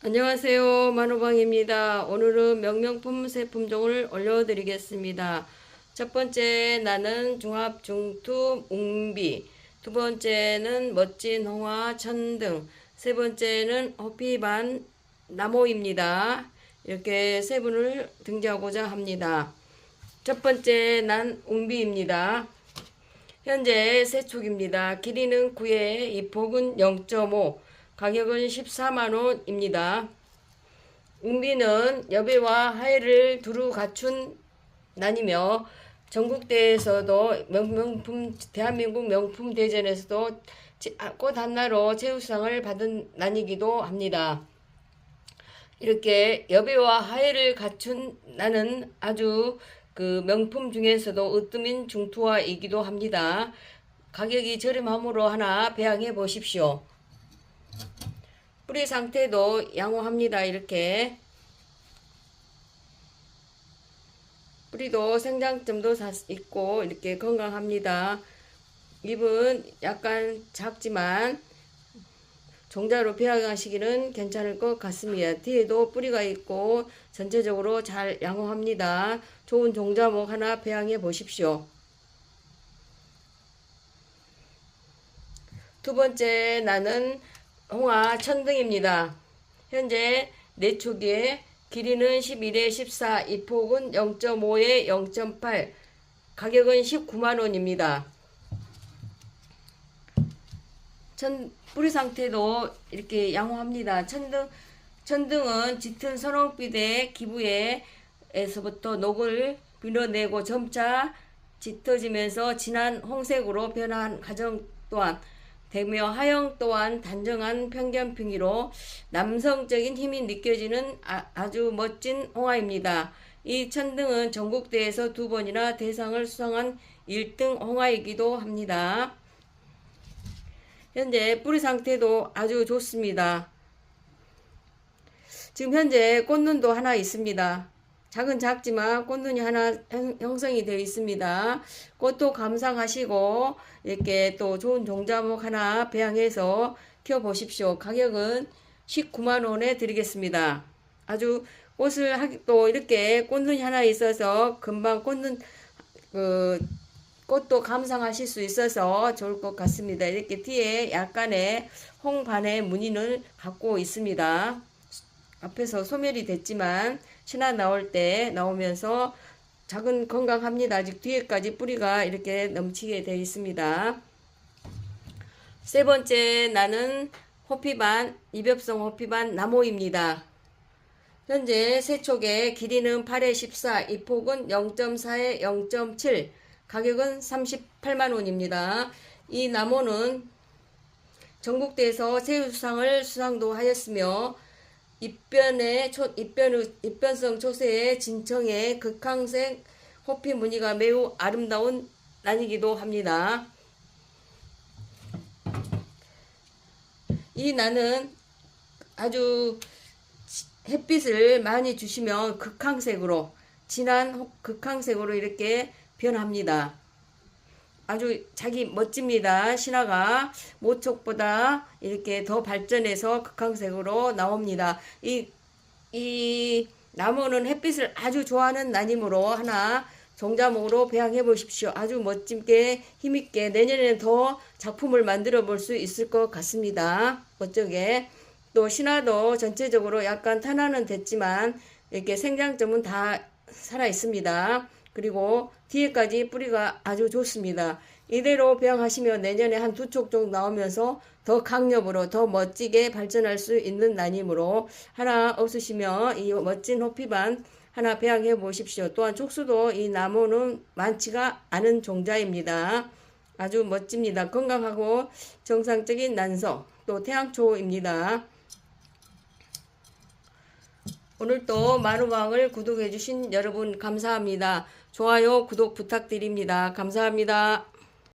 안녕하세요. 만호방입니다. 오늘은 명명품 새 품종을 올려드리겠습니다. 첫 번째 나는 중합 중투 웅비 두 번째는 멋진 홍화 천등 세 번째는 호피반 나모입니다. 이렇게 세 분을 등재하고자 합니다. 첫 번째 난 웅비입니다. 현재 세축입니다. 길이는 9에 이 폭은 0.5 가격은 14만 원입니다. 웅비는 여배와 하해를 두루 갖춘 난이며 전국대회에서도 명품 대한민국 명품 대전에서도 지- 아, 꽃 한나로 최우상을 받은 난이기도 합니다. 이렇게 여배와 하해를 갖춘 나는 아주 그 명품 중에서도 으뜸인 중투화이기도 합니다. 가격이 저렴함으로 하나 배양해 보십시오. 뿌리 상태도 양호합니다. 이렇게 뿌리도 생장점도 다 있고 이렇게 건강합니다. 잎은 약간 작지만 종자로 배양하시기는 괜찮을 것 같습니다. 뒤에도 뿌리가 있고 전체적으로 잘 양호합니다. 좋은 종자목 하나 배양해 보십시오. 두 번째 나는 홍화 천등입니다. 현재 내초기에 길이는 11에 14, 이 폭은 0.5에 0.8, 가격은 19만 원입니다. 천, 뿌리 상태도 이렇게 양호합니다. 천등, 천등은 짙은 선홍빛의 기부에서부터 녹을 빌어내고 점차 짙어지면서 진한 홍색으로 변한 과정 또한 되며 하영 또한 단정한 평견평이로 남성적인 힘이 느껴지는 아, 주 멋진 홍화입니다. 이 천등은 전국대회에서 두 번이나 대상을 수상한 1등 홍화이기도 합니다. 현재 뿌리 상태도 아주 좋습니다. 지금 현재 꽃눈도 하나 있습니다. 작은 작지만 꽃눈이 하나 형- 형성이 되어 있습니다. 꽃도 감상하시고 이렇게 또 좋은 종자목 하나 배양해서 키워 보십시오. 가격은 19만 원에 드리겠습니다. 아주 꽃을 하기 또 이렇게 꽃눈이 하나 있어서 금방 꽃눈 그 꽃도 감상하실 수 있어서 좋을 것 같습니다. 이렇게 뒤에 약간의 홍반의 무늬를 갖고 있습니다. 앞에서 소멸이 됐지만 신화 나올 때 나오면서 작은 건강합니다. 아직 뒤에까지 뿌리가 이렇게 넘치게 되어 있습니다. 세 번째 나는 호피반 이벽성 호피반 나모입니다. 현재 세촉의 길이는 8에 14, 이 폭은 0.4에 0.7, 가격은 38만 원입니다. 이 나무는 전국대에서 새우상을 수상도 하였으며 입변의 초, 입변, 입변성 초세의 진청의 극항색 호피 무늬가 매우 아름다운 난이기도 합니다. 이 나는 아주 햇빛을 많이 주시면 극항색으로 진한 혹- 극항색으로 이렇게 변합니다. 아주 자기 멋집니다. 신화가 모촉보다 이렇게 더 발전해서 극항색으로 나옵니다. 이, 이 나무는 햇빛을 아주 좋아하는 나님으로 하나 종자목으로 배양해 보십시오. 아주 멋지게 힘있게 내년에는 더 작품을 만들어 볼 수 있을 것 같습니다. 멋지게 또 신화도 전체적으로 약간 탄화는 됐지만 이렇게 생장점은 다 살아 있습니다. 그리고 뒤에까지 뿌리가 아주 좋습니다. 이대로 배양하시면 내년에 한 두 촉 정도 나오면서 더 강력으로 더 멋지게 발전할 수 있는 난임으로 하나 없으시면 이 멋진 호피반 하나 배양해 보십시오. 또한 촉수도 이 나무는 많지가 않은 종자입니다. 아주 멋집니다. 건강하고 정상적인 난성 또 태양초입니다. 오늘도 마루방을 구독해주신 여러분 감사합니다. 좋아요, 구독 부탁드립니다. 감사합니다.